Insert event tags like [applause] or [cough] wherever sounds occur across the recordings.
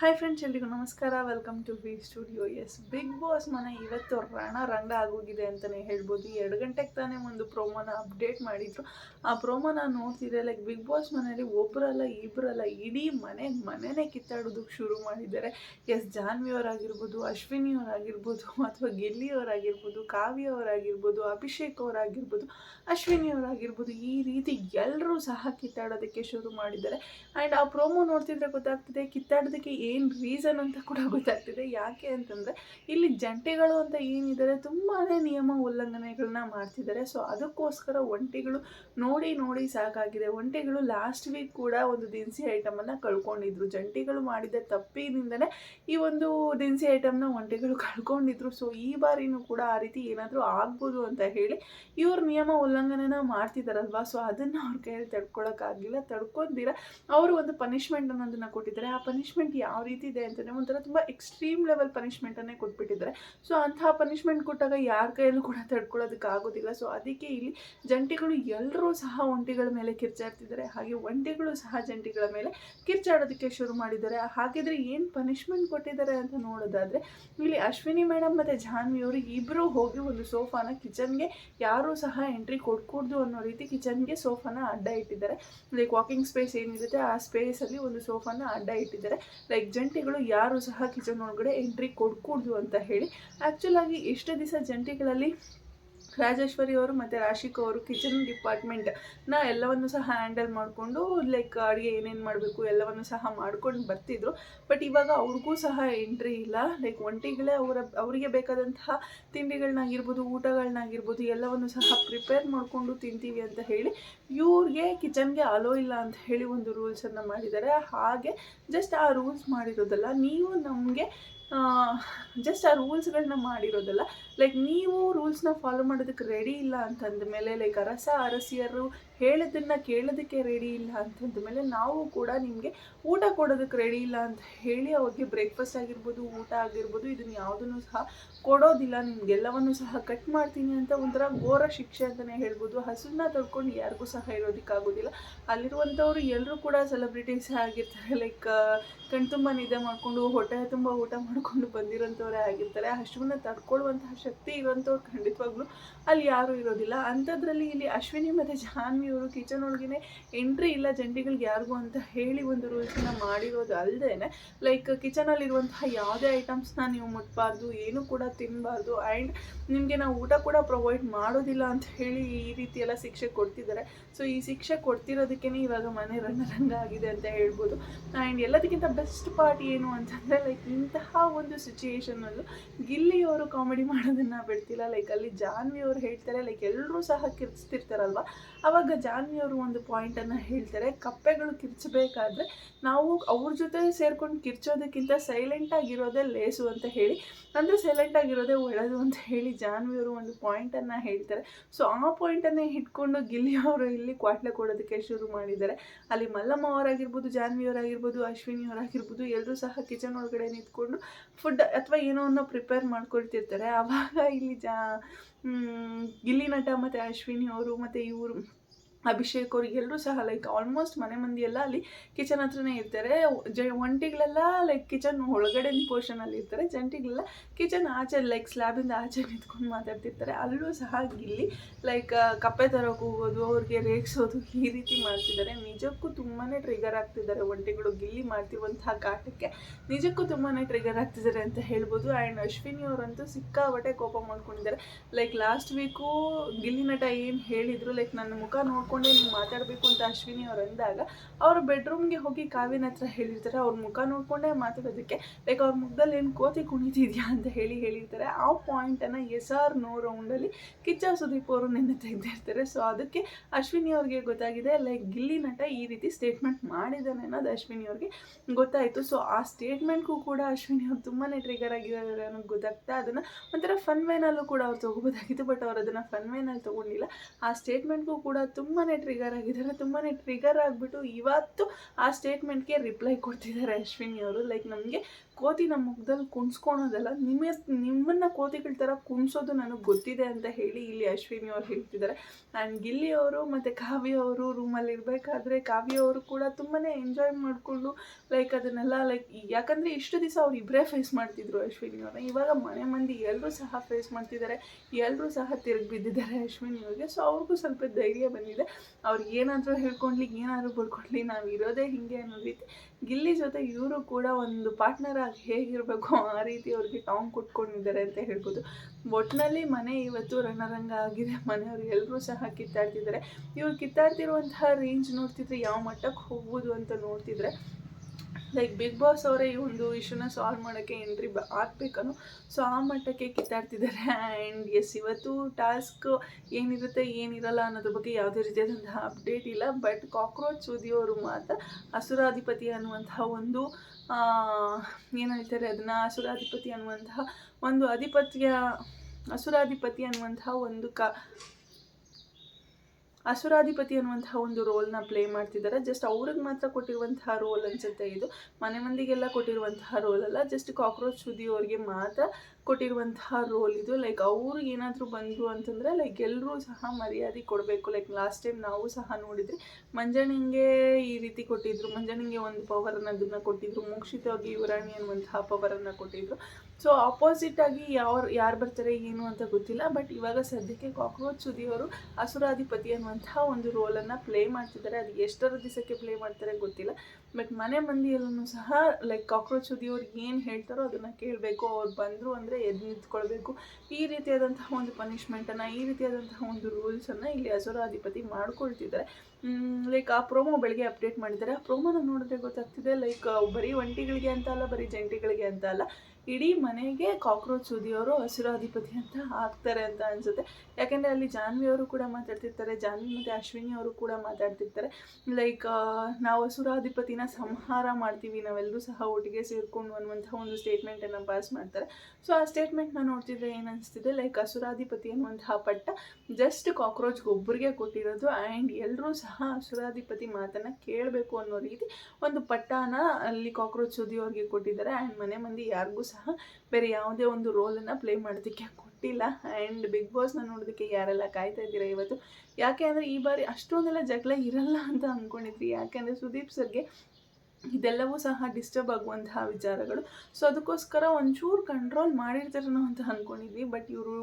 Hi friends ಎಲ್ರಿಗೂ ನಮಸ್ಕಾರ. Welcome to B studio S Bigg Boss ಮನೆ ಇವತ್ತು ರಣ ರಂಗ ಆಗೋಗಿದೆ ಅಂತಲೇ ಹೇಳ್ಬೋದು. ಎರಡು ಗಂಟೆಗೆ ತಾನೇ ಒಂದು ಪ್ರೋಮೋನ ಅಪ್ಡೇಟ್ ಮಾಡಿದ್ರು. ಆ ಪ್ರೋಮೋನ ನೋಡ್ತಿದ್ರೆ ಲೈಕ್ ಬಿಗ್ ಬಾಸ್ ಮನೆಯಲ್ಲಿ ಒಬ್ಬರಲ್ಲ ಇಬ್ಬರಲ್ಲ ಇಡೀ ಮನೆ ಮನೆನೇ ಕಿತ್ತಾಡೋದಕ್ಕೆ ಶುರು ಮಾಡಿದ್ದಾರೆ. ಎಸ್ ಜಾನ್ವಿ ಅವರಾಗಿರ್ಬೋದು, ಅಶ್ವಿನಿ ಅವರಾಗಿರ್ಬೋದು, [laughs] ಅಥವಾ ಗೆಲ್ಲಿಯವರಾಗಿರ್ಬೋದು ಕಾವ್ಯ ಅವರಾಗಿರ್ಬೋದು, ಅಭಿಷೇಕ್ ಅವರಾಗಿರ್ಬೋದು, ಅಶ್ವಿನಿ ಅವರಾಗಿರ್ಬೋದು, ಈ ರೀತಿ ಎಲ್ಲರೂ ಸಹ ಕಿತ್ತಾಡೋದಕ್ಕೆ ಶುರು ಮಾಡಿದ್ದಾರೆ. ಆ್ಯಂಡ್ ಆ ಪ್ರೋಮೋ ನೋಡ್ತಿದ್ರೆ ಗೊತ್ತಾಗ್ತಿದೆ, ಕಿತ್ತಾಡೋದಕ್ಕೆ ಏನು ರೀಸನ್ ಅಂತ ಕೂಡ ಗೊತ್ತಾಗ್ತಿದೆ. ಯಾಕೆ ಅಂತಂದರೆ ಇಲ್ಲಿ ಜಂಟಿಗಳು ಅಂತ ಏನಿದ್ದಾರೆ ತುಂಬಾ ನಿಯಮ ಉಲ್ಲಂಘನೆಗಳನ್ನ ಮಾಡ್ತಿದ್ದಾರೆ ಸೊ ಅದಕ್ಕೋಸ್ಕರ ಒಂಟಿಗಳು ನೋಡಿ ನೋಡಿ ಸಾಕಾಗಿದೆ. ಒಂಟಿಗಳು ಲಾಸ್ಟ್ ವೀಕ್ ಕೂಡ ಒಂದು ದಿನಸಿ ಐಟಮನ್ನು ಕಳ್ಕೊಂಡಿದ್ರು. ಜಂಟಿಗಳು ಮಾಡಿದ ತಪ್ಪಿನಿಂದನೇ ಈ ಒಂದು ದಿನಸಿ ಐಟಮ್ನ ಒಂಟಿಗಳು ಕಳ್ಕೊಂಡಿದ್ರು. ಸೊ ಈ ಬಾರಿನೂ ಕೂಡ ಆ ರೀತಿ ಏನಾದರೂ ಆಗ್ಬೋದು ಅಂತ ಹೇಳಿ ಇವ್ರ ನಿಯಮ ಉಲ್ಲಂಘನೆನ ಮಾಡ್ತಿದ್ದಾರಲ್ವಾ ಸೊ ಅದನ್ನು ಅವ್ರ ಕೈಯಲ್ಲಿ ತಡ್ಕೊಳಕ್ಕಾಗಿಲ್ಲ. ತಡ್ಕೊಂದಿರ ಅವರು ಒಂದು ಪನಿಷ್ಮೆಂಟ್ ಅನ್ನೋದನ್ನು ಕೊಟ್ಟಿದ್ದಾರೆ. ಆ ಪನಿಷ್ಮೆಂಟ್ ಯಾವ ರೀತಿ ಇದೆ ಅಂತಂದರೆ ಒಂಥರ ತುಂಬ ಎಕ್ಸ್ಟ್ರೀಮ್ ಲೆವೆಲ್ ಪನಿಷ್ಮೆಂಟನ್ನೇ ಕೊಟ್ಬಿಟ್ಟಿದ್ದಾರೆ. ಸೊ ಅಂತಹ ಪನಿಷ್ಮೆಂಟ್ ಕೊಟ್ಟಾಗ ಯಾರ ಕೈಯಲ್ಲೂ ಕೂಡ ತಡ್ಕೊಳ್ಳೋದಕ್ಕೆ ಆಗೋದಿಲ್ಲ. ಸೊ ಅದಕ್ಕೆ ಇಲ್ಲಿ ಜಂಟಿಗಳು ಎಲ್ಲರೂ ಸಹ ಒಂಟಿಗಳ ಮೇಲೆ ಕಿರ್ಚಾಡ್ತಿದ್ದಾರೆ. ಹಾಗೆ ಒಂಟಿಗಳು ಸಹ ಜಂಟಿಗಳ ಮೇಲೆ ಕಿರ್ಚಾಡೋದಕ್ಕೆ ಶುರು ಮಾಡಿದ್ದಾರೆ. ಹಾಗಿದ್ರೆ ಏನು ಪನಿಷ್ಮೆಂಟ್ ಕೊಟ್ಟಿದ್ದಾರೆ ಅಂತ ನೋಡೋದಾದರೆ, ಇಲ್ಲಿ ಅಶ್ವಿನಿ ಮೇಡಮ್ ಮತ್ತು ಜಾನ್ವಿ ಅವರು ಇಬ್ಬರು ಹೋಗಿ ಒಂದು ಸೋಫಾನ ಕಿಚನ್ಗೆ ಯಾರೂ ಸಹ ಎಂಟ್ರಿ ಕೊಡ್ಕೂಡ್ದು ಅನ್ನೋ ರೀತಿ ಕಿಚನ್ಗೆ ಸೋಫಾನ ಅಡ್ಡ ಇಟ್ಟಿದ್ದಾರೆ. ಲೈಕ್ ವಾಕಿಂಗ್ ಸ್ಪೇಸ್ ಏನಿರುತ್ತೆ, ಆ ಸ್ಪೇಸಲ್ಲಿ ಒಂದು ಸೋಫಾನ ಅಡ್ಡ ಇಟ್ಟಿದ್ದಾರೆ. ಲೈಕ್ ಜಂಟಿಗಳು ಯಾರು ಸಹ ಕಿಚನ್ ಒಳಗಡೆ ಎಂಟ್ರಿ ಕೊಡ್ಕೂಡ್ದು ಅಂತ ಹೇಳಿ. ಆ್ಯಕ್ಚುಲಾಗಿ ಎಷ್ಟು ದಿವಸ ಜಂಟಿಗಳಲ್ಲಿ ರಾಜೇಶ್ವರಿ ಅವರು ಮತ್ತು ರಾಶಿಕ್ ಅವರು ಕಿಚನ್ ಡಿಪಾರ್ಟ್ಮೆಂಟ್ನ ಎಲ್ಲವನ್ನು ಸಹ ಹ್ಯಾಂಡಲ್ ಮಾಡಿಕೊಂಡು ಲೈಕ್ ಅಡುಗೆ ಏನೇನು ಮಾಡಬೇಕು ಎಲ್ಲವನ್ನು ಸಹ ಮಾಡ್ಕೊಂಡು ಬರ್ತಿದ್ರು. ಬಟ್ ಇವಾಗ ಅವ್ರಿಗೂ ಸಹ ಎಂಟ್ರಿ ಇಲ್ಲ. ಲೈಕ್ ಒಂಟಿಗಳೇ ಅವರ, ಅವರಿಗೆ ಬೇಕಾದಂತಹ ತಿಂಡಿಗಳನ್ನಾಗಿರ್ಬೋದು, ಊಟಗಳನ್ನಾಗಿರ್ಬೋದು, ಎಲ್ಲವನ್ನು ಸಹ ಪ್ರಿಪೇರ್ ಮಾಡಿಕೊಂಡು ತಿಂತೀವಿ ಅಂತ ಹೇಳಿ ಇವ್ರಿಗೆ ಕಿಚನ್ಗೆ ಅಲೋ ಇಲ್ಲ ಅಂತ ಹೇಳಿ ಒಂದು ರೂಲ್ಸನ್ನು ಮಾಡಿದ್ದಾರೆ. ಹಾಗೆ ಜಸ್ಟ್ ಆ ರೂಲ್ಸ್ ಮಾಡಿರೋದಲ್ಲ, ನೀವು ನಮಗೆ ಜಸ್ಟ್ ಆ ರೂಲ್ಸ್ಗಳನ್ನ ಮಾಡಿರೋದಲ್ಲ. ಲೈಕ್ ನೀವು ರೂಲ್ಸ್ನ ಫಾಲೋ ಮಾಡೋದಕ್ಕೆ ರೆಡಿ ಇಲ್ಲ ಅಂತಂದ ಮೇಲೆ ಲೈಕ್ ಅರಸ ಅರಸಿಯರು ಹೇಳೋದನ್ನು ಕೇಳೋದಕ್ಕೆ ರೆಡಿ ಇಲ್ಲ ಅಂತಂದ ಮೇಲೆ ನಾವು ಕೂಡ ನಿಮಗೆ ಊಟ ಕೊಡೋದಕ್ಕೆ ರೆಡಿ ಇಲ್ಲ ಅಂತ ಹೇಳಿ ಅವ್ರಿಗೆ ಬ್ರೇಕ್ಫಾಸ್ಟ್ ಆಗಿರ್ಬೋದು, ಊಟ ಆಗಿರ್ಬೋದು, ಇದನ್ನು ಯಾವುದನ್ನು ಸಹ ಕೊಡೋದಿಲ್ಲ. ನಿಮಗೆಲ್ಲವನ್ನು ಸಹ ಕಟ್ ಮಾಡ್ತೀನಿ ಅಂತ ಒಂಥರ ಘೋರ ಶಿಕ್ಷೆ ಅಂತಲೇ ಹೇಳ್ಬೋದು. ಹಸುನ ತಡ್ಕೊಂಡು ಯಾರಿಗೂ ಸಹ ಇರೋದಕ್ಕಾಗೋದಿಲ್ಲ. ಅಲ್ಲಿರುವಂಥವ್ರು ಎಲ್ಲರೂ ಕೂಡ ಸೆಲೆಬ್ರಿಟೀಸ್ ಆಗಿರ್ತಾರೆ. ಲೈಕ್ ಕಣ್ತುಂಬ ನಿದ್ದೆ ಮಾಡಿಕೊಂಡು, ಹೊಟ್ಟೆ ತುಂಬ ಊಟ ಮಾಡಿಕೊಂಡು ಬಂದಿರೋಂಥವ್ರೇ ಆಗಿರ್ತಾರೆ. ಹಸುವನ್ನ ತಡ್ಕೊಳ್ಳುವಂತಹ ಶಕ್ತಿ ಇರುವಂಥವ್ರು ಖಂಡಿತವಾಗ್ಲೂ ಅಲ್ಲಿ ಯಾರೂ ಇರೋದಿಲ್ಲ. ಅಂಥದ್ರಲ್ಲಿ ಇಲ್ಲಿ ಅಶ್ವಿನಿ ಮತ್ತು ಜಾನ್ವಿ ಅವರು ಕಿಚನ್ ಒಳಗೇ ಎಂಟ್ರಿ ಇಲ್ಲ ಜಂಡಿಗಳಿಗೆ ಯಾರಿಗೂ ಅಂತ ಹೇಳಿ ಒಂದು ರೂಲ್ಸ್ನ ಮಾಡಿರೋದು ಅಲ್ಲದೆ ಲೈಕ್ ಕಿಚನಲ್ಲಿರುವಂತಹ ಯಾವುದೇ ಐಟಮ್ಸ್ನ ನೀವು ಮುಟ್ಬಾರ್ದು, ಏನು ಕೂಡ ತಿನ್ನಬಾರ್ದು ಆ್ಯಂಡ್ ನಿಮಗೆ ನಾವು ಊಟ ಕೂಡ ಪ್ರೊವೈಡ್ ಮಾಡೋದಿಲ್ಲ ಅಂತ ಹೇಳಿ ಈ ರೀತಿ ಎಲ್ಲ ಶಿಕ್ಷೆ ಕೊಡ್ತಿದ್ದಾರೆ. ಸೊ ಈ ಶಿಕ್ಷೆ ಕೊಡ್ತಿರೋದಕ್ಕೇ ಇವಾಗ ಮನೆ ರಂಗ ಆಗಿದೆ ಅಂತ ಹೇಳ್ಬೋದು. ಆ್ಯಂಡ್ ಎಲ್ಲದಕ್ಕಿಂತ ಬೆಸ್ಟ್ ಪಾರ್ಟ್ ಏನು ಅಂತಂದರೆ ಲೈಕ್ ಇಂತಹ ಒಂದು ಸಿಚುಯೇಷನ್ ಗಿಲ್ಲಿ ಅವರು ಕಾಮಿಡಿ ಮಾಡೋದನ್ನು ಬಿಡ್ತಿಲ್ಲ. ಲೈಕ್ ಅಲ್ಲಿ ಜಾನ್ವಿ ಅವರು ಹೇಳ್ತಾರೆ ಲೈಕ್ ಎಲ್ಲರೂ ಸಹ ಕಿರ್ಚ್ತಿರ್ತಾರಲ್ವ? ಆವಾಗ ಜಾನ್ವಿ ಅವರು ಒಂದು ಪಾಯಿಂಟನ್ನು ಹೇಳ್ತಾರೆ, ಕಪ್ಪೆಗಳು ಕಿರ್ಚಬೇಕಾದ್ರೆ ನಾವು ಅವ್ರ ಜೊತೆ ಸೇರ್ಕೊಂಡು ಕಿರ್ಚೋದಕ್ಕಿಂತ ಸೈಲೆಂಟಾಗಿರೋದೇ ಲೇಸು ಅಂತ ಹೇಳಿ, ಅಂದರೆ ಸೈಲೆಂಟಾಗಿರೋದೇ ಒಳ್ಳೆಯದು ಅಂತ ಹೇಳಿ ಜಾನ್ವಿ ಅವರು ಒಂದು ಪಾಯಿಂಟನ್ನು ಹೇಳ್ತಾರೆ. ಸೊ ಆ ಪಾಯಿಂಟನ್ನೇ ಇಟ್ಕೊಂಡು ಗಿಲ್ಲಿ ಅವರು ಇಲ್ಲಿ ಕ್ವಾಟ್ಲೆ ಕೊಡೋದಕ್ಕೆ ಶುರು ಮಾಡಿದ್ದಾರೆ. ಅಲ್ಲಿ ಮಲ್ಲಮ್ಮ ಅವರಾಗಿರ್ಬೋದು, ಜಾನ್ವಿ ಅವರಾಗಿರ್ಬೋದು, ಅಶ್ವಿನಿ ಅವರಾಗಿರ್ಬೋದು ಎಲ್ಲರೂ ಸಹ ಕಿಚನ್ ಒಳಗಡೆ ನಿಂತ್ಕೊಂಡು ಫುಡ್ ಅಥವಾ ಏನೋ ಒಂದು ಪ್ರಿಪೇರ್ ಮಾಡ್ಕೊಳ್ತಿರ್ತಾರೆ. ಆವಾಗ ಇಲ್ಲಿ ಜಾ ಗಿಲ್ಲಿ ನಟ ಮತ್ತು ಅಶ್ವಿನಿ ಅವರು ಮತ್ತು ಇವರು ಅಭಿಷೇಕ್ ಅವ್ರಿಗೆ ಎಲ್ಲರೂ ಸಹ ಲೈಕ್ ಆಲ್ಮೋಸ್ಟ್ ಮನೆ ಮಂದಿ ಎಲ್ಲ ಅಲ್ಲಿ ಕಿಚನ್ ಹತ್ರನೇ ಇರ್ತಾರೆ. ಜ, ಒಂಟಿಗಳೆಲ್ಲ ಲೈಕ್ ಕಿಚನ್ ಒಳಗಡೆ ಪೋರ್ಷನಲ್ಲಿ ಇರ್ತಾರೆ. ಜಂಟಿಗಳೆಲ್ಲ ಕಿಚನ್ ಆಚೆ ಲೈಕ್ ಸ್ಲ್ಯಾಬಿಂದ ಆಚೆ ನಿಂತ್ಕೊಂಡು ಮಾತಾಡ್ತಿರ್ತಾರೆ. ಅಲ್ಲೂ ಸಹ ಗಿಲ್ಲಿ ಲೈಕ್ ಕಪ್ಪೆ ತರೋಕೆ ಹೋಗೋದು, ಅವ್ರಿಗೆ ರೇಗಿಸೋದು ಈ ರೀತಿ ಮಾಡ್ತಿದ್ದಾರೆ. ನಿಜಕ್ಕೂ ತುಂಬಾ ಟ್ರಿಗರ್ ಆಗ್ತಿದ್ದಾರೆ ಒಂಟಿಗಳು ಗಿಲ್ಲಿ ಮಾಡ್ತಿರುವಂತಹ ಕಾಟಕ್ಕೆ. ನಿಜಕ್ಕೂ ತುಂಬಾ ಟ್ರಿಗರ್ ಆಗ್ತಿದ್ದಾರೆ ಅಂತ ಹೇಳ್ಬೋದು. ಆ್ಯಂಡ್ ಅಶ್ವಿನಿ ಅವರಂತೂ ಸಿಕ್ಕಾಪಟ್ಟೆ ಕೋಪ ಮಾಡ್ಕೊಂಡಿದ್ದಾರೆ. ಲೈಕ್ ಲಾಸ್ಟ್ ವೀಕು ಗಿಲ್ಲಿ ನಟ ಏನು ಹೇಳಿದರು ಲೈಕ್ ನನ್ನ ಮುಖ ನೋಡ್ಕೊಂಡು ನೋಡ್ಕೊಂಡೆ ನೀವು ಮಾತಾಡಬೇಕು ಅಂತ ಅಶ್ವಿನಿ ಅವ್ರು ಅಂದಾಗ ಅವರು ಬೆಡ್ರೂಮ್ಗೆ ಹೋಗಿ ಕಾವಿನ ಹತ್ರ ಹೇಳಿರ್ತಾರೆ. ಅವ್ರ ಮುಖ ನೋಡ್ಕೊಂಡೇ ಮಾತಾಡೋದಕ್ಕೆ ಲೈಕ್ ಅವ್ರ ಮುಖದಲ್ಲಿ ಏನು ಕೋತಿ ಕುಣಿತಿದ್ಯಾ ಅಂತ ಹೇಳಿ ಹೇಳಿರ್ತಾರೆ. ಆ ಪಾಯಿಂಟನ್ನು ಎಸ್ ಆರ್ ನೋ ರೌಂಡಲ್ಲಿ ಕಿಚ್ಚ ಸುದೀಪ್ ಅವರು ನಿನ್ನೆ ತೆಗೆದಿರ್ತಾರೆ. ಸೊ ಅದಕ್ಕೆ ಅಶ್ವಿನಿ ಅವ್ರಿಗೆ ಗೊತ್ತಾಗಿದೆ ಲೈಕ್ ಗಿಲ್ಲಿ ನಟ ಈ ರೀತಿ ಸ್ಟೇಟ್ಮೆಂಟ್ ಮಾಡಿದ್ದಾನೆ ಅನ್ನೋದು ಅಶ್ವಿನಿ ಅವ್ರಿಗೆ ಗೊತ್ತಾಯಿತು. ಸೊ ಆ ಸ್ಟೇಟ್ಮೆಂಟ್ಗೂ ಕೂಡ ಅಶ್ವಿನಿ ಅವ್ರು ತುಂಬಾ ಟ್ರಿಗರ್ ಆಗಿದ್ದಾರೆ ಅನ್ನೋದು ಗೊತ್ತಾಗ್ತಾ ಅದನ್ನು ಒಂಥರ ಫನ್ ವೇನಲ್ಲೂ ಕೂಡ ಅವ್ರು ತಗೋಬೋದಾಗಿತ್ತು. ಬಟ್ ಅವ್ರು ಅದನ್ನು ಫನ್ ವೇನಲ್ಲಿ ತೊಗೊಂಡಿಲ್ಲ. ಆ ಸ್ಟೇಟ್ಮೆಂಟ್ಗೂ ಕೂಡ ತುಂಬ ತುಂಬಾ ಟ್ರಿಗರ್ ಆಗಿದ್ದಾರೆ. ತುಂಬಾ ಟ್ರಿಗರ್ ಆಗಿಬಿಟ್ಟು ಇವತ್ತು ಆ ಸ್ಟೇಟ್ಮೆಂಟ್ಗೆ ರಿಪ್ಲೈ ಕೊಡ್ತಿದ್ದಾರೆ ಅಶ್ವಿನಿ ಅವರು ಲೈಕ್ ನಮಗೆ ಕೋತಿ ನಮ್ಮ ಮುಖದಲ್ಲಿ ಕುಣಿಸ್ಕೊಳೋದಲ್ಲ ನಿಮ್ಮ ನಿಮ್ಮನ್ನು ಕೋತಿಗಳ ಥರ ಕುಣಿಸೋದು ನನಗೆ ಗೊತ್ತಿದೆ ಅಂತ ಹೇಳಿ ಇಲ್ಲಿ ಅಶ್ವಿನಿ ಅವ್ರು ಹೇಳ್ತಿದ್ದಾರೆ. ನಾನು ಗಿಲ್ಲಿ ಅವರು ಮತ್ತು ಕಾವ್ಯ ಅವರು ರೂಮಲ್ಲಿ ಇರಬೇಕಾದ್ರೆ ಕಾವ್ಯ ಅವರು ಕೂಡ ತುಂಬಾ ಎಂಜಾಯ್ ಮಾಡಿಕೊಂಡು ಲೈಕ್ ಅದನ್ನೆಲ್ಲ ಲೈಕ್ ಯಾಕಂದರೆ ಇಷ್ಟು ದಿವಸ ಅವ್ರು ಇಬ್ಬರೇ ಫೇಸ್ ಮಾಡ್ತಿದ್ರು ಅಶ್ವಿನಿ ಅವ್ರನ್ನ ಇವಾಗ ಮನೆ ಮಂದಿ ಎಲ್ಲರೂ ಸಹ ಫೇಸ್ ಮಾಡ್ತಿದ್ದಾರೆ ಎಲ್ಲರೂ ಸಹ ತಿರುಗಿ ಬಿದ್ದಿದ್ದಾರೆ ಅಶ್ವಿನಿ ಅವ್ರಿಗೆ. ಸೊ ಅವ್ರಿಗೂ ಸ್ವಲ್ಪ ಧೈರ್ಯ ಬಂದಿದೆ. ಅವ್ರಿಗೆ ಏನಾದರೂ ಹೇಳ್ಕೊಂಡ್ಲಿ, ಏನಾದರೂ ಬಡ್ಕೊಡ್ಲಿ ನಾವು ಇರೋದೇ ಹಿಂಗೆ ಅನ್ನೋ ರೀತಿ. ಗಿಲ್ಲಿ ಜೊತೆ ಇವರು ಕೂಡ ಒಂದು ಪಾರ್ಟ್ನರ್ ಆಗಿ ಹೇಗಿರಬೇಕು ಆ ರೀತಿ ಅವ್ರಿಗೆ ಟಾಂಗ್ ಕೊಟ್ಕೊಂಡಿದ್ದಾರೆ ಅಂತ ಹೇಳ್ಬೋದು. ಒಟ್ಟಿನಲ್ಲಿ ಮನೆ ಇವತ್ತು ರಣರಂಗ ಆಗಿದೆ. ಮನೆಯವರು ಎಲ್ಲರೂ ಸಹ ಕಿತ್ತಾಡ್ತಿದ್ದಾರೆ. ಇವ್ರು ಕಿತ್ತಾಡ್ತಿರುವಂತಹ ರೇಂಜ್ ನೋಡ್ತಿದ್ರೆ ಯಾವ ಮಟ್ಟಕ್ಕೆ ಹೋಗ್ಬೋದು ಅಂತ ನೋಡ್ತಿದ್ರೆ ಲೈಕ್ ಬಿಗ್ ಬಾಸ್ ಅವರೇ ಈ ಒಂದು ಇಶ್ಯೂನ ಸಾಲ್ವ್ ಮಾಡೋಕ್ಕೆ ಎಂಟ್ರಿ ಬ ಸೊ ಆ ಮಟ್ಟಕ್ಕೆ ಕಿತ್ತಾಡ್ತಿದ್ದಾರೆ. ಆ್ಯಂಡ್ ಎಸ್ ಇವತ್ತು ಟಾಸ್ಕ್ ಏನಿರುತ್ತೆ, ಏನಿರಲ್ಲ ಅನ್ನೋದ್ರ ಬಗ್ಗೆ ಯಾವುದೇ ರೀತಿಯಾದಂತಹ ಅಪ್ಡೇಟ್ ಇಲ್ಲ. ಬಟ್ ಕಾಕ್ರೋಚ್ ಸುದಿಯವರು ಮಾತ್ರ ಅಸುರಾಧಿಪತಿ ಅನ್ನುವಂತಹ ಒಂದು ಏನು ಹೇಳ್ತಾರೆ ಅದನ್ನು? ಅಸುರಾಧಿಪತಿ ಅನ್ನುವಂತಹ ಒಂದು ಅಧಿಪತಿಯ, ಅಸುರಾಧಿಪತಿ ಅನ್ನುವಂತಹ ಒಂದು ಕ ಅಸುರಾಧಿಪತಿ ಅನ್ನುವಂತಹ ಒಂದು ರೋಲ್ನ ಪ್ಲೇ ಮಾಡ್ತಿದ್ದಾರೆ. ಜಸ್ಟ್ ಅವ್ರಿಗೆ ಮಾತ್ರ ಕೊಟ್ಟಿರುವಂತಹ ರೋಲ್ ಅನ್ಸುತ್ತೆ ಇದು. ಮನೆ ಮಂದಿಗೆಲ್ಲ ಕೊಟ್ಟಿರುವಂತಹ ರೋಲ್ ಅಲ್ಲ. ಜಸ್ಟ್ ಕಾಕ್ರೋಚ್ ಸುದ್ದಿ ಅವ್ರಿಗೆ ಮಾತ್ರ ಕೊಟ್ಟಿರುವಂತಹ ರೋಲ್ ಇದು. ಲೈಕ್ ಅವರು ಏನಾದರೂ ಬಂದರು ಅಂತಂದರೆ ಲೈಕ್ ಎಲ್ಲರೂ ಸಹ ಮರ್ಯಾದೆ ಕೊಡಬೇಕು. ಲೈಕ್ ಲಾಸ್ಟ್ ಟೈಮ್ ನಾವು ಸಹ ನೋಡಿದ್ರೆ ಮಂಜನಿಗೆ ಈ ರೀತಿ ಕೊಟ್ಟಿದ್ರು. ಮಂಜನಿಗೆ ಒಂದು ಪವರ್ ಅನ್ನೋದನ್ನ ಕೊಟ್ಟಿದ್ರು. ಮೋಕ್ಷಿತವಾಗಿ ಯುವರಾಣಿ ಅನ್ನುವಂತಹ ಪವರನ್ನು ಕೊಟ್ಟಿದ್ರು. ಸೊ ಆಪೋಸಿಟ್ ಆಗಿ ಯಾವ ಯಾರು ಬರ್ತಾರೆ, ಏನು ಅಂತ ಗೊತ್ತಿಲ್ಲ. ಬಟ್ ಇವಾಗ ಸದ್ಯಕ್ಕೆ ಕಾಕ್ರೋಚ್ ಸುದಿಯವರು ಅಸುರಾಧಿಪತಿ ಅನ್ನುವಂತಹ ಒಂದು ರೋಲನ್ನು ಪ್ಲೇ ಮಾಡ್ತಿದ್ದಾರೆ. ಅದು ಎಷ್ಟರ ದಿವಸಕ್ಕೆ ಪ್ಲೇ ಮಾಡ್ತಾರೆ ಗೊತ್ತಿಲ್ಲ. ಬಟ್ ಮನೆ ಮಂದಿಯಲ್ಲೂ ಸಹ ಲೈಕ್ ಕಾಕ್ರೋಚ್ ಸುದಿಯವ್ರು ಏನು ಹೇಳ್ತಾರೋ ಅದನ್ನು ಕೇಳಬೇಕು. ಅವ್ರು ಬಂದರು ಅಂದರೆ ಎದ್ದು ನಿಂತ್ಕೊಳ್ಬೇಕು. ಈ ರೀತಿಯಾದಂತಹ ಒಂದು ಪನಿಷ್ಮೆಂಟನ್ನು ಈ ರೀತಿಯಾದಂತಹ ಒಂದು ರೂಲ್ಸನ್ನು ಇಲ್ಲಿ ಅಸುರಾಧಿಪತಿ ಮಾಡ್ಕೊಳ್ತಿದ್ದಾರೆ. ಲೈಕ್ ಆ ಪ್ರೋಮೋ ಬೆಳಗ್ಗೆ ಅಪ್ಡೇಟ್ ಮಾಡಿದ್ದಾರೆ ಆ ಪ್ರೋಮೋನ ನೋಡಿದ್ರೆ ಗೊತ್ತಾಗ್ತಿದೆ ಲೈಕ್ ಬರೀ ಒಂಟಿಗಳಿಗೆ ಅಂತ ಅಲ್ಲ, ಬರೀ ಜಂಟಿಗಳಿಗೆ ಅಂತ ಅಲ್ಲ, ಇಡೀ ಮನೆಗೆ ಕಾಕ್ರೋಚ್ ಸುದಿಯವರು ಹಸಿರಾಧಿಪತಿ ಅಂತ ಹಾಕ್ತಾರೆ ಅಂತ ಅನಿಸುತ್ತೆ. ಯಾಕೆಂದರೆ ಅಲ್ಲಿ ಜಾನ್ವಿ ಅವರು ಕೂಡ ಮಾತಾಡ್ತಿರ್ತಾರೆ, ಜಾನ್ವಿ ಮತ್ತು ಅಶ್ವಿನಿ ಅವರು ಕೂಡ ಮಾತಾಡ್ತಿರ್ತಾರೆ. ಲೈಕ್ ನಾವು ಹಸುರಾಧಿಪತಿನ ಸಂಹಾರ ಮಾಡ್ತೀವಿ ನಾವೆಲ್ಲರೂ ಸಹ ಒಟ್ಟಿಗೆ ಸೇರ್ಕೊಂಡು ಅನ್ನುವಂಥ ಒಂದು ಸ್ಟೇಟ್ಮೆಂಟನ್ನು ಪಾಸ್ ಮಾಡ್ತಾರೆ. ಸೊ ಆ ಸ್ಟೇಟ್ಮೆಂಟ್ನ ನೋಡ್ತಿದ್ರೆ ಏನು ಲೈಕ್ ಹಸುರಾಧಿಪತಿ ಅನ್ನುವಂತಹ ಪಟ್ಟ ಜಸ್ಟ್ ಕಾಕ್ರೋಚ್ ಒಬ್ಬರಿಗೆ ಕೊಟ್ಟಿರೋದು ಆ್ಯಂಡ್ ಎಲ್ಲರೂ ಸಹ ಹಸುರಾಧಿಪತಿ ಮಾತನ್ನು ಕೇಳಬೇಕು ಅನ್ನೋ ರೀತಿ ಒಂದು ಪಟ್ಟನ ಅಲ್ಲಿ ಕಾಕ್ರೋಚ್ ಸುದಿಯವ್ರಿಗೆ ಕೊಟ್ಟಿದ್ದಾರೆ. ಆ್ಯಂಡ್ ಮನೆ ಮಂದಿ ಯಾರಿಗೂ ಸಹ ಬೇರೆ ಯಾವುದೇ ಒಂದು ರೋಲನ್ನು ಪ್ಲೇ ಮಾಡೋದಕ್ಕೆ ಕೊಟ್ಟಿಲ್ಲ. ಆ್ಯಂಡ್ ಬಿಗ್ ಬಾಸ್ನ ನೋಡೋದಕ್ಕೆ ಯಾರೆಲ್ಲ ಕಾಯ್ತಾ ಇದ್ದೀರಾ ಇವತ್ತು? ಯಾಕೆ ಅಂದರೆ ಈ ಬಾರಿ ಅಷ್ಟೊಂದೆಲ್ಲ ಜಗಳ ಇರಲ್ಲ ಅಂತ ಅಂದ್ಕೊಂಡಿದ್ವಿ ಯಾಕೆಂದರೆ ಸುದೀಪ್ ಸರ್ಗೆ ಇದೆಲ್ಲವೂ ಸಹ ಡಿಸ್ಟರ್ಬ್ ಆಗುವಂತಹ ವಿಚಾರಗಳು. ಸೊ ಅದಕ್ಕೋಸ್ಕರ ಒಂಚೂರು ಕಂಟ್ರೋಲ್ ಮಾಡಿರ್ತಾರೇನೋ ಅಂತ ಅಂದ್ಕೊಂಡಿದ್ವಿ ಬಟ್ ಇವರು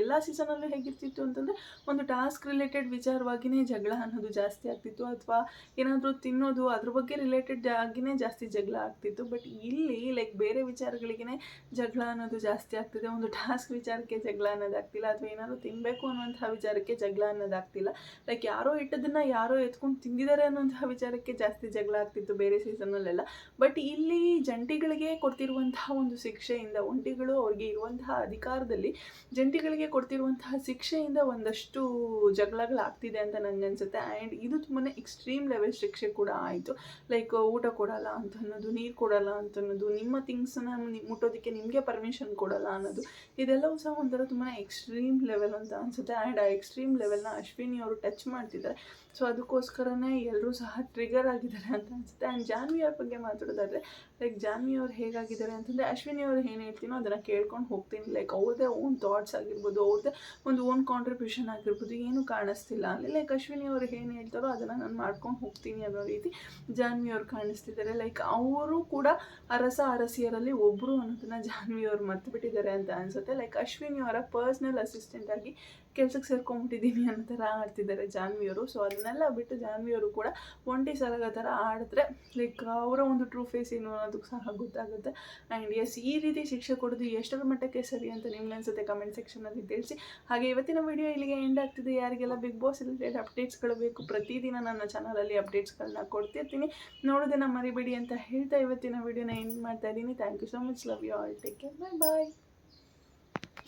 ಎಲ್ಲ ಸೀಸನಲ್ಲೂ ಹೇಗಿರ್ತಿತ್ತು ಅಂತಂದರೆ, ಒಂದು ಟಾಸ್ಕ್ ರಿಲೇಟೆಡ್ ವಿಚಾರವಾಗಿಯೇ ಜಗಳ ಅನ್ನೋದು ಜಾಸ್ತಿ ಆಗ್ತಿತ್ತು. ಅಥವಾ ಏನಾದರೂ ತಿನ್ನೋದು ಅದ್ರ ಬಗ್ಗೆ ರಿಲೇಟೆಡ್ ಆಗಿಯೇ ಜಾಸ್ತಿ ಜಗಳ ಆಗ್ತಿತ್ತು. ಬಟ್ ಇಲ್ಲಿ ಲೈಕ್ ಬೇರೆ ವಿಚಾರಗಳಿಗೇ ಜಗಳ ಅನ್ನೋದು ಜಾಸ್ತಿ ಆಗ್ತಿದೆ. ಒಂದು ಟಾಸ್ಕ್ ವಿಚಾರಕ್ಕೆ ಜಗಳ ಅನ್ನೋದಾಗ್ತಿಲ್ಲ ಅಥವಾ ಏನಾದರೂ ತಿನ್ನಬೇಕು ಅನ್ನುವಂಥ ವಿಚಾರಕ್ಕೆ ಜಗಳ ಅನ್ನೋದಾಗ್ತಿಲ್ಲ ಲೈಕ್ ಯಾರೋ ಇಟ್ಟದನ್ನು ಯಾರೋ ಎತ್ಕೊಂಡು ತಿಂದಿದ್ದಾರೆ ಅನ್ನೋಂತಹ ವಿಚಾರಕ್ಕೆ ಜಾಸ್ತಿ ಜಗಳ ಆಗ್ತಿತ್ತು ಬೇರೆ ಸೀಸನ್ ಸೀಸನಲ್ಲೆಲ್ಲ ಬಟ್ ಇಲ್ಲಿ ಜಂಟಿಗಳಿಗೆ ಕೊಡ್ತಿರುವಂತಹ ಒಂದು ಶಿಕ್ಷೆಯಿಂದ ಒಂಟಿಗಳು ಅವ್ರಿಗೆ ಇರುವಂತಹ ಅಧಿಕಾರದಲ್ಲಿ ಜಂಟಿಗಳಿಗೆ ಕೊಡ್ತಿರುವಂತಹ ಶಿಕ್ಷೆಯಿಂದ ಒಂದಷ್ಟು ಜಗಳಗಳಾಗ್ತಿದೆ ಅಂತ ನನಗೆ ಅನಿಸುತ್ತೆ ಆ್ಯಂಡ್ ಇದು ತುಂಬಾ ಎಕ್ಸ್ಟ್ರೀಮ್ ಲೆವೆಲ್ ಶಿಕ್ಷೆ ಕೂಡ ಆಯಿತು. ಲೈಕ್ ಊಟ ಕೊಡಲ್ಲ ಅಂತ ಅನ್ನೋದು ನೀರು ಕೊಡಲ್ಲ ಅಂತ ಅನ್ನೋದು ನಿಮ್ಮ ಥಿಂಗ್ಸನ್ನ ಮುಟ್ಟೋದಕ್ಕೆ ನಿಮಗೆ ಪರ್ಮಿಷನ್ ಕೊಡಲ್ಲ ಅನ್ನೋದು, ಇದೆಲ್ಲವೂ ಸಹ ಒಂಥರ ತುಂಬಾ ಎಕ್ಸ್ಟ್ರೀಮ್ ಲೆವೆಲ್ ಅಂತ ಅನ್ಸುತ್ತೆ. ಆ್ಯಂಡ್ ಆ ಎಕ್ಸ್ಟ್ರೀಮ್ ಲೆವೆಲ್ನ ಅಶ್ವಿನಿ ಅವರು ಟಚ್ ಮಾಡ್ತಿದ್ದಾರೆ. ಸೊ ಅದಕ್ಕೋಸ್ಕರನೇ ಎಲ್ಲರೂ ಸಹ ಟ್ರಿಗರ್ ಆಗಿದ್ದಾರೆ ಅಂತ ಅನಿಸುತ್ತೆ. ಆ್ಯಂಡ್ ಜಾನ್ವಿ ಅವ್ರ ಬಗ್ಗೆ ಮಾತಾಡೋದಾದರೆ ಲೈಕ್ ಜಾನ್ವಿ ಅವ್ರು ಹೇಗಾಗಿದ್ದಾರೆ ಅಂತಂದರೆ, ಅಶ್ವಿನಿ ಅವ್ರು ಏನು ಹೇಳ್ತೀನೋ ಅದನ್ನು ಕೇಳ್ಕೊಂಡು ಹೋಗ್ತೀನಿ. ಲೈಕ್ ಅವ್ರದ್ದೇ ಓನ್ ಥಾಟ್ಸ್ ಆಗಿರ್ಬೋದು ಅವ್ರದ್ದೇ ಒಂದು ಓನ್ ಕಾಂಟ್ರಿಬ್ಯೂಷನ್ ಆಗಿರ್ಬೋದು, ಏನು ಕಾಣಿಸ್ತಿಲ್ಲ ಅಲ್ಲಿ. ಲೈಕ್ ಅಶ್ವಿನಿ ಅವರು ಏನು ಹೇಳ್ತಾರೋ ಅದನ್ನು ನಾನು ಮಾಡ್ಕೊಂಡು ಹೋಗ್ತೀನಿ ಅನ್ನೋ ರೀತಿ ಜಾನ್ವಿ ಅವ್ರು ಕಾಣಿಸ್ತಿದ್ದಾರೆ. ಲೈಕ್ ಅವರು ಕೂಡ ಅರಸ ಅರಸಿಯರಲ್ಲಿ ಒಬ್ಬರು ಅನ್ನೋದನ್ನು ಜಾನ್ವಿ ಅವ್ರು ಮರ್ತು ಬಿಟ್ಟಿದ್ದಾರೆ ಅಂತ ಅನಿಸುತ್ತೆ. ಲೈಕ್ ಅಶ್ವಿನಿ ಅವರ ಪರ್ಸ್ನಲ್ ಅಸಿಸ್ಟೆಂಟ್ ಆಗಿ ಕೆಲ್ಸಕ್ಕೆ ಸೇರ್ಕೊಂಡ್ಬಿಟ್ಟಿದ್ದೀನಿ ಅನ್ನೋ ಥರ ಆಡ್ತಿದ್ದಾರೆ ಜಾನ್ವಿಯವರು. ಸೊ ಅದನ್ನೆಲ್ಲ ಬಿಟ್ಟು ಜಾನ್ವಿಯವರು ಕೂಡ ಒಂಟಿ ಸಲಗ ಥರ ಆಡಿದ್ರೆ ಲೈಕ್ ಅವರ ಒಂದು ಟ್ರೂ ಫೇಸ್ ಏನು ಅನ್ನೋದಕ್ಕೆ ಸಹ ಗೊತ್ತಾಗುತ್ತೆ. ಆ್ಯಂಡ್ ಎಸ್ ಈ ರೀತಿ ಶಿಕ್ಷೆ ಕೊಡೋದು ಎಷ್ಟರ ಮಟ್ಟಕ್ಕೆ ಸರಿ ಅಂತ ನಿಮ್ಗೆ ಅನಿಸುತ್ತೆ ಕಮೆಂಟ್ ಸೆಕ್ಷನಲ್ಲಿ ತಿಳಿಸಿ. ಹಾಗೆ ಇವತ್ತಿನ ವಿಡಿಯೋ ಇಲ್ಲಿಗೆ ಎಂಡ್ ಆಗ್ತಿದೆ. ಯಾರಿಗೆಲ್ಲ ಬಿಗ್ ಬಾಸ್ ರಿಲೇಟೆಡ್ ಅಪ್ಡೇಟ್ಸ್ಗಳು ಬೇಕು, ಪ್ರತಿದಿನ ನನ್ನ ಚಾನಲಲ್ಲಿ ಅಪ್ಡೇಟ್ಸ್ಗಳನ್ನ ಕೊಡ್ತಿರ್ತೀನಿ. ನೋಡೋದನ್ನ ಮರಿಬೇಡಿ ಅಂತ ಹೇಳ್ತಾ ಇವತ್ತಿನ ವಿಡಿಯೋನ ಎಂಡ್ ಮಾಡ್ತಾ ಇದ್ದೀನಿ. Thank you so much love you all take care bye bye